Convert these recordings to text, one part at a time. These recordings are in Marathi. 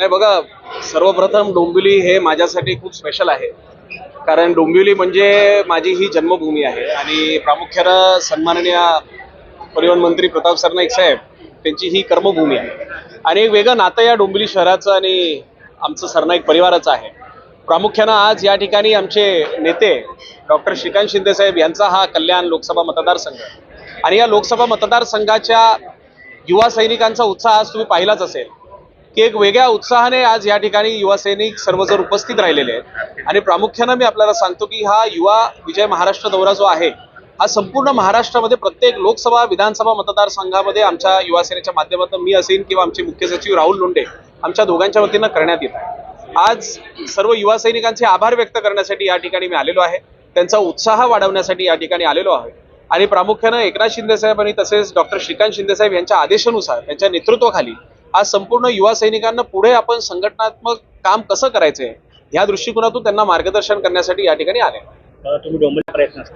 नाही बघा सर्वप्रथम डोंबिवली हे माझ्यासाठी खूप स्पेशल आहे. कारण डोंबिवली म्हणजे माझी ही जन्मभूमी आहे. आणि प्रामुख्यानं सन्माननीय परिवहन मंत्री प्रताप सरनाईक साहेब त्यांची ही कर्मभूमी आहे. आणि एक वेगळं नातं या डोंबिवली शहराचं आणि आमचं सरनाईक परिवाराचं आहे. प्रामुख्यानं आज या ठिकाणी आमचे नेते डॉक्टर श्रीकांत शिंदे साहेब यांचा हा कल्याण लोकसभा मतदारसंघ आणि या लोकसभा मतदारसंघाच्या युवा सैनिकांचा उत्साह आज तुम्ही पाहिलाच असेल. की एक वेगळ्या उत्साहाने आज या ठिकाणी युवा सैनिक सर्वजण उपस्थित राहिलेले आहेत. आणि प्रामुख्यानं मी आपल्याला सांगतो की हा युवा विजय महाराष्ट्र दौरा जो आहे हा संपूर्ण महाराष्ट्रामध्ये प्रत्येक लोकसभा विधानसभा मतदारसंघामध्ये आमच्या युवा सेनेच्या माध्यमातून मी असेन किंवा आमचे मुख्य सचिव राहुल लोंढे आमच्या दोघांच्या वतीनं करण्यात येत आहे. आज सर्व युवा सैनिकांचे आभार व्यक्त करण्यासाठी या ठिकाणी मी आलेलो आहे. त्यांचा उत्साह वाढवण्यासाठी या ठिकाणी आलेलो आहे. आणि प्रामुख्यानं एकनाथ शिंदेसाहेब आणि तसेच डॉक्टर श्रीकांत शिंदेसाहेब यांच्या आदेशानुसार त्यांच्या नेतृत्वाखाली आज संपूर्ण युवा सैनिकांना पुढे आपण संघटनात्मक काम कसं करायचंय या दृष्टिकोनातून त्यांना मार्गदर्शन करण्यासाठी या ठिकाणी आले.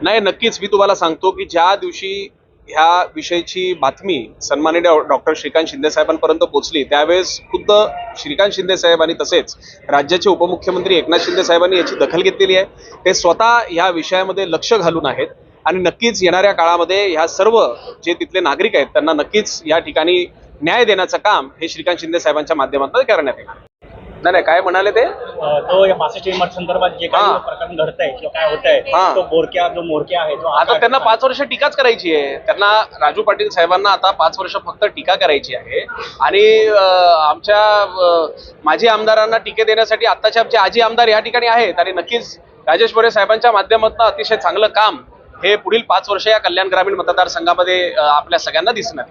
नाही नक्कीच. मी तुम्हाला सांगतो की ज्या दिवशी ह्या विषयीची बातमी सन्माननीय डॉक्टर श्रीकांत शिंदे साहेबांपर्यंत पोहोचली त्यावेळेस खुद्द श्रीकांत शिंदे साहेब आणि तसेच राज्याचे उपमुख्यमंत्री एकनाथ शिंदे साहेबांनी याची दखल घेतलेली आहे. ते स्वतः ह्या विषयामध्ये लक्ष घालून आहेत आणि नक्कीच येणाऱ्या काळामध्ये ह्या सर्व जे तिथले नागरिक आहेत त्यांना नक्कीच या ठिकाणी न्याय देण्याचं काम हे श्रीकांत शिंदे साहेबांच्या माध्यमातून करण्यात येईल नाही नाही काय म्हणाले ते तो या संदर्भात जे. काही प्रकरण घडत आहे किंवा काय होत आहे. तो बोरक्या जो मोरक्या आहे जो आता त्यांना पाच वर्ष टीकाच करायची आहे त्यांना राजू पाटील साहेबांना आता पाच वर्ष फक्त टीका करायची आहे आणि आमच्या माजी आमदारांना टीके देण्यासाठी आत्ताचे आमचे आजी आमदार या ठिकाणी आहेत आणि नक्कीच राजेश मोरे साहेबांच्या माध्यमातून अतिशय चांगलं काम हे पुढील पाच वर्ष या कल्याण ग्रामीण मतदारसंघामध्ये आपल्या सगळ्यांना दिसणार.